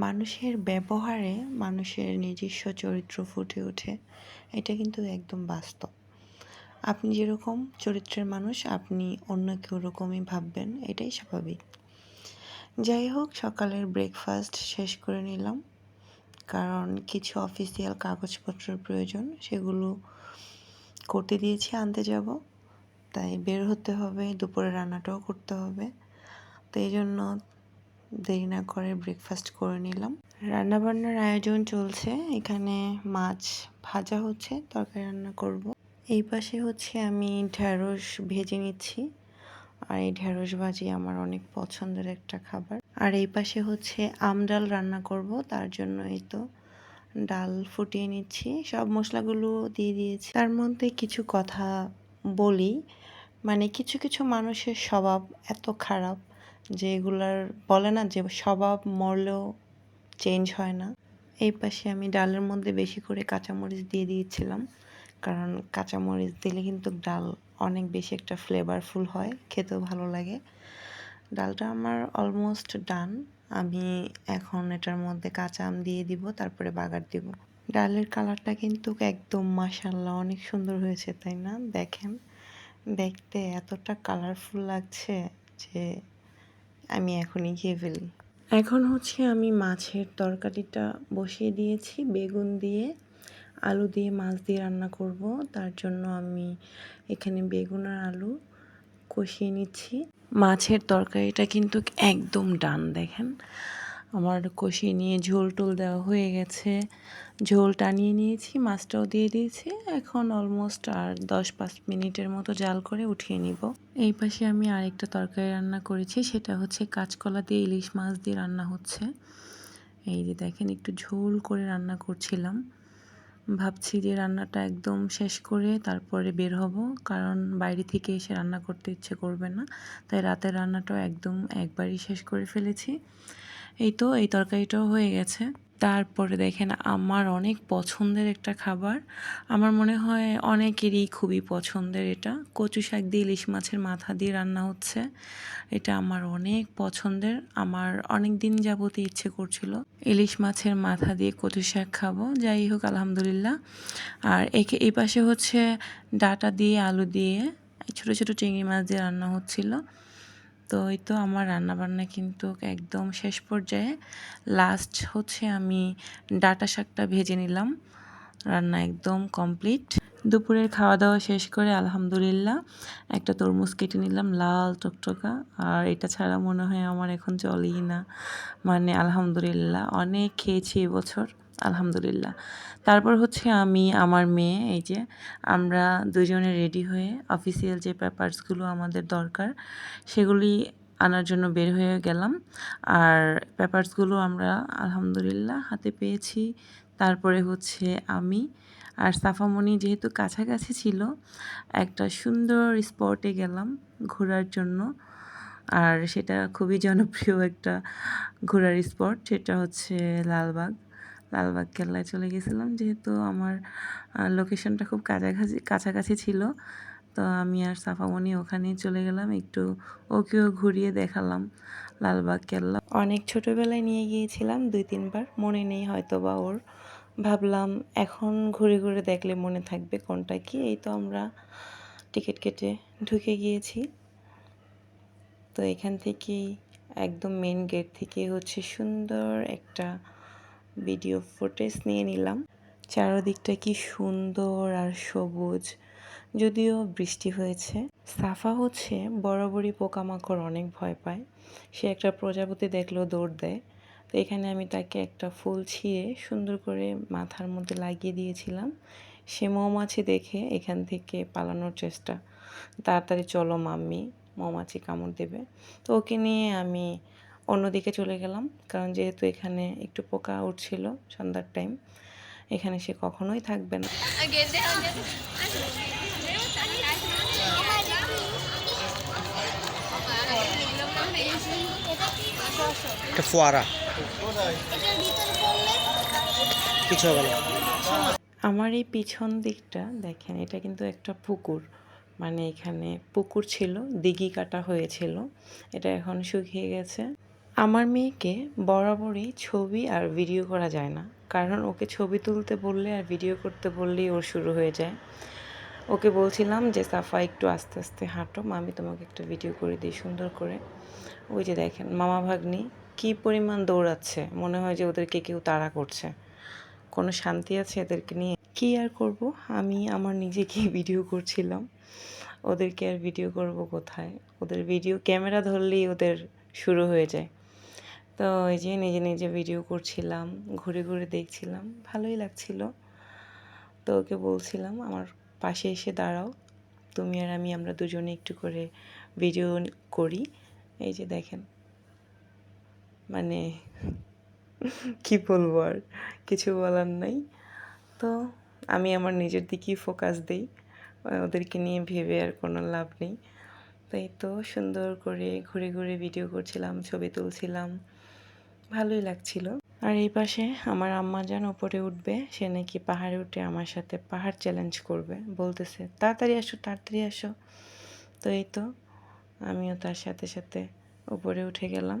মানুষের ব্যবহারে মানুষের নিজস্ব চরিত্র ফুটে ওঠে, এটা কিন্তু একদম বাস্তব। আপনি যেরকম চরিত্রের মানুষ, আপনি অন্য কেউ রকমই ভাববেন, এটাই স্বাভাবিক। যাই হোক, সকালের ব্রেকফাস্ট শেষ করে নিলাম। কারণ কিছু অফিসিয়াল কাগজপত্রের প্রয়োজন, সেগুলো করতে দিয়েছি, আনতে যাব। তাই বের হতে হবে, দুপুরে রান্নাটাও করতে হবে। তো এই জন্য দেরি না করে ব্রেকফাস্ট করে নিলাম। রান্নাবান্নার আয়োজন চলছে। এখানে মাছ ভাজা হচ্ছে, তরকারি রান্না করব। এই পাশে হচ্ছে আমি ঢ্যাঁড়স ভেজে নিচ্ছি। আর এই ঢ্যাঁড়স ভাজি আমার অনেক পছন্দের একটা খাবার। আর এই পাশে হচ্ছে আমডাল রান্না করব, তার জন্য এই তো ডাল ফুটিয়ে নিচ্ছি। সব মশলাগুলো দিয়ে দিয়েছি। তার মধ্যে কিছু কথা বলি। মানে কিছু কিছু মানুষের স্বভাব এত খারাপ। যে এগুলার বলে না যে স্বভাব মরলেও চেঞ্জ হয় না। এই পাশে আমি ডালের মধ্যে বেশি করে কাঁচামরিচ দিয়ে দিয়েছিলাম। কারণ কাঁচামরিচ দিলে কিন্তু ডাল অনেক বেশি একটা ফ্লেভারফুল হয়, খেতেও ভালো লাগে। ডালটা আমার অলমোস্ট ডান আমি এখন এটার মধ্যে কাঁচা আম দিয়ে দিব, তারপরে বাগার দিব। ডালের কালারটা কিন্তু একদম মাসাল্লাহ অনেক সুন্দর হয়েছে, তাই না? দেখেন, দেখতে এতটা কালারফুল লাগছে যে আমি এখনই খেয়ে ফেলি। এখন হচ্ছে আমি মাছের তরকারিটা বসিয়ে দিয়েছি, বেগুন দিয়ে, আলু দিয়ে, মাছ দিয়ে রান্না করব। তার জন্য আমি এখানে বেগুন আর আলু কষিয়ে নিচ্ছি। মাছের তরকারিটা কিন্তু একদম ডান, দেখেন। আমার কষিয়ে নিয়ে ঝোল টোল দেওয়া হয়ে গেছে। ঝোল টানিয়ে নিয়েছি, মাছটাও দিয়ে দিয়েছি। এখন অলমোস্ট আর দশ পাঁচ মিনিটের মতো জাল করে উঠিয়ে নিব। এই পাশে আমি আরেকটা তরকারি রান্না করেছি, সেটা হচ্ছে কাঁচকলা দিয়ে ইলিশ মাছ দিয়ে রান্না হচ্ছে। এই যে দেখেন, একটু ঝোল করে রান্না করছিলাম। ভাবছি যে রান্নাটা একদম শেষ করে তারপরে বের হব, কারণ বাইরে থেকে এসে রান্না করতে ইচ্ছে করবে না। তাই রাতের রান্নাটাও একদম একবারই শেষ করে ফেলেছি। এই তো, এই তরকারিটাও হয়ে গেছে। তারপরে দেখেন আমার অনেক পছন্দের একটা খাবার। আমার মনে হয় অনেকেরই খুবই পছন্দের এটা। কচু শাক দিয়ে ইলিশ মাছের মাথা দিয়ে রান্না হচ্ছে। এটা আমার অনেক পছন্দের। আমার অনেক দিন যাবতই ইচ্ছে করছিল ইলিশ মাছের মাথা দিয়ে কচু শাক খাব। যাই হোক, আলহামদুলিল্লাহ। আর একে, এই পাশে হচ্ছে ডাটা দিয়ে আলু দিয়ে ছোটো ছোটো চিংড়ি মাছ দিয়ে রান্না হচ্ছিল। তো এই তো আমার রান্নাবান্না কিন্তু একদম শেষ পর্যায়ে। লাস্ট হচ্ছে আমি ডাটা শাকটা ভেজে নিলাম। রান্না একদম কমপ্লিট দুপুরের খাওয়া দাওয়া শেষ করে আলহামদুলিল্লাহ একটা তরমুজ কেটে নিলাম লাল টকটকা। আর এটা ছাড়া মনে হয় আমার এখন চলেই না। মানে আলহামদুলিল্লাহ অনেক খেয়েছি এবছর। আলহামদুলিল্লাহ। তারপর হচ্ছে আমি, আমার মেয়ে, এই যে আমরা দুজনে রেডি হয়ে অফিসিয়াল যে পেপারসগুলো আমাদের দরকার, সেগুলি আনার জন্য বের হয়ে গেলাম। আর পেপারসগুলো আমরা আলহামদুলিল্লাহ হাতে পেয়েছি। তারপরে হচ্ছে আমি আর সাফামণি যেহেতু কাছাকাছি ছিল, একটা সুন্দর স্পটে গেলাম ঘোরার জন্য। আর সেটা খুবই জনপ্রিয় একটা ঘোরার স্পট সেটা হচ্ছে লালবাগ। লালবাগ কেল্লায় চলে গেছিলাম। যেহেতু আমার লোকেশনটা খুব কাছাকাছি কাছাকাছি ছিল, তো আমি আর সাফামণি ওখানেই চলে গেলাম। একটু ওকেও ঘুরিয়ে দেখালাম লালবাগ কেল্লা অনেক ছোটোবেলায় নিয়ে গিয়েছিলাম দুই, তিনবার। মনে নেই হয়তো বা ওর। ভাবলাম এখন ঘুরে ঘুরে দেখলে মনে থাকবে কোনটা কি। এই তো আমরা টিকিট কেটে ঢুকে গিয়েছি। তো এখান থেকেই, একদম মেন গেট থেকে হচ্ছে সুন্দর একটা ভিডিও ফুটেজ নিয়ে নিলাম। চারদিকটা কি সুন্দর আর সবুজ। যদিও বৃষ্টি হয়েছে। সাফা হচ্ছে বরাবরই পোকামাকড় অনেক ভয় পায়। সে একটা প্রজাপতি দেখলেও দৌড় দেয়। তো এখানে আমি তাকে একটা ফুল ছিঁড়ে সুন্দর করে মাথার মধ্যে লাগিয়ে দিয়েছিলাম। সে মৌমাছি দেখে এখান থেকে পালানোর চেষ্টা। তাড়াতাড়ি চলো মাম্মি, মৌমাছি কামড় দেবে। তো ওকে নিয়ে আমি অন্যদিকে চলে গেলাম। কারণ যেহেতু এখানে একটু পোকা উঠছিল সন্ধ্যার টাইম এখানে সে কখনোই থাকবে না। একটা ফোয়ারা। কিছু হবে না। আমার এই পিছন দিকটা দেখেন এটা কিন্তু একটা পুকুর। মানে এখানে পুকুর ছিল দিঘি কাটা হয়েছিল। এটা এখন শুকিয়ে গেছে। আমার মেয়েকে বরাবরই ছবি আর ভিডিও করা যায় না। কারণ ওকে ছবি তুলতে বললে আর ভিডিও করতে বললেই ওর শুরু হয়ে যায়। ওকে বলছিলাম যে, সাফা, একটু আস্তে আস্তে হাঁটো। মামি তোমাকে একটা ভিডিও করে দিই সুন্দর করে। ওই যে দেখেন, মামা ভাগ্নি কী পরিমাণ দৌড়াচ্ছে। মনে হয় যে ওদেরকে কেউ তাড়া করছে। কোনো শান্তি আছে এদেরকে নিয়ে? কী আর করব? আমি আমার নিজেকেই ভিডিও করছিলাম। ওদেরকে আর ভিডিও করব কোথায়? ওদের ভিডিও ক্যামেরা ধরলেই ওদের শুরু হয়ে যায়। তো এই যে নিজে নিজে ভিডিও করছিলাম, ঘুরে ঘুরে দেখছিলাম, ভালোই লাগছিল। তো ওকে বলছিলাম, আমার পাশে এসে দাঁড়াও, তুমি আর আমি আমরা দুজনে একটু করে ভিডিও করি। এই যে দেখেন। মানে কি বলব আর, কিছু বলার নাই। তো আমি আমার নিজের দিকেই ফোকাস দিই, ওদেরকে নিয়ে ভেবে আর কোনো লাভ নেই। তাই তো সুন্দর করে ঘুরে ঘুরে ভিডিও করছিলাম, ছবি তুলছিলাম। ভালোই লাগছিল। আর এই পাশে আমার আম্মা যান ওপরে উঠবে, সে নাকি পাহাড়ে উঠে আমার সাথে পাহাড় চ্যালেঞ্জ করবে, বলতেছে, তাড়াতাড়ি আসো তাড়াতাড়ি আসো। তো এই তো, আমিও তার সাথে সাথে উপরে উঠে গেলাম।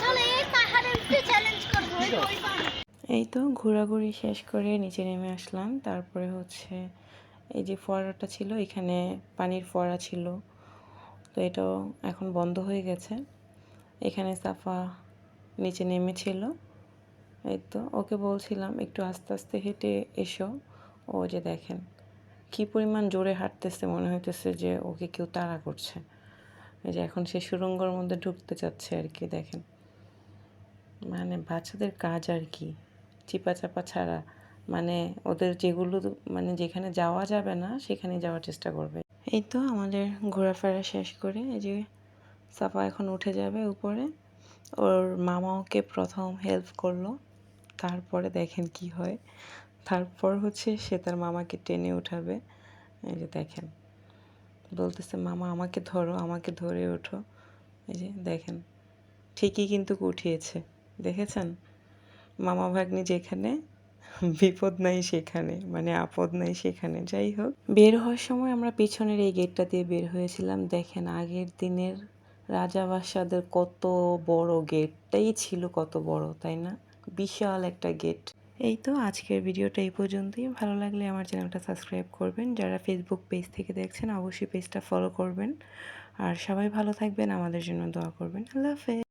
চলো এই পাহাড়ে উঠতে চ্যালেঞ্জ করব ওই ওই পাহাড়ে। এই তো ঘোরাঘুরি শেষ করে নিচে নেমে আসলাম। তারপরে হচ্ছে এই যে ফোয়ারাটা ছিল, এখানে পানির ফোয়ারা ছিল। তো এটাও এখন বন্ধ হয়ে গেছে। এখানে সাফা নিচে নেমেছিল। এই তো ওকে বলছিলাম, একটু আস্তে আস্তে হেঁটে এসো। ও যে দেখেন কি পরিমাণ জোরে হাঁটতেছে, মনে হইতেছে যে ওকে কেউ তাড়া করছে। এই যে এখন সে সুরঙ্গর মধ্যে ঢুকতে চাচ্ছে আর কি, দেখেন। মানে বাচ্চাদের কাজ আর কি। চিপা চাপা ছাড়া। মানে ওদের যেগুলো মানে যেখানে যাওয়া যাবে না, সেখানে যাওয়ার চেষ্টা করবে। এই তো আমাদের ঘোরাফেরা শেষ করে, এই যে সাফা এখন উঠে যাবে উপরে। ওর মামা ওকে প্রথম হেল্প করল, তারপরে দেখেন কি হয়। তারপর হচ্ছে সে তার মামাকে টেনে উঠাবে। এই যে দেখেন, বলতেছে, মামা, আমাকে ধরো, আমাকে ধরে ওঠো। এই যে দেখেন, ঠিকই কিন্তু উঠিয়েছে। দেখেছেন? মামা ভাগ্নি যেখানে, বিপদ নাই সেখানে মানে আপদ নাই সেখানে। যাই হোক, বের হওয়ার সময় আমরা পিছনের এই গেটটা দিয়ে বের হয়েছিলাম। দেখেন আগের দিনের রাজা বাদশাদের কত বড় গেটটাই ছিল কত বড়, তাই না? বিশাল একটা গেট এই তো আজকের ভিডিওটা এই পর্যন্তই। ভালো লাগলে আমার চ্যানেলটা সাবস্ক্রাইব করবেন। যারা ফেসবুক পেজ থেকে দেখছেন, অবশ্যই পেজটা ফলো করবেন। আর সবাই ভালো থাকবেন, আমাদের জন্য দোয়া করবেন। আল্লাহ হাফেজ।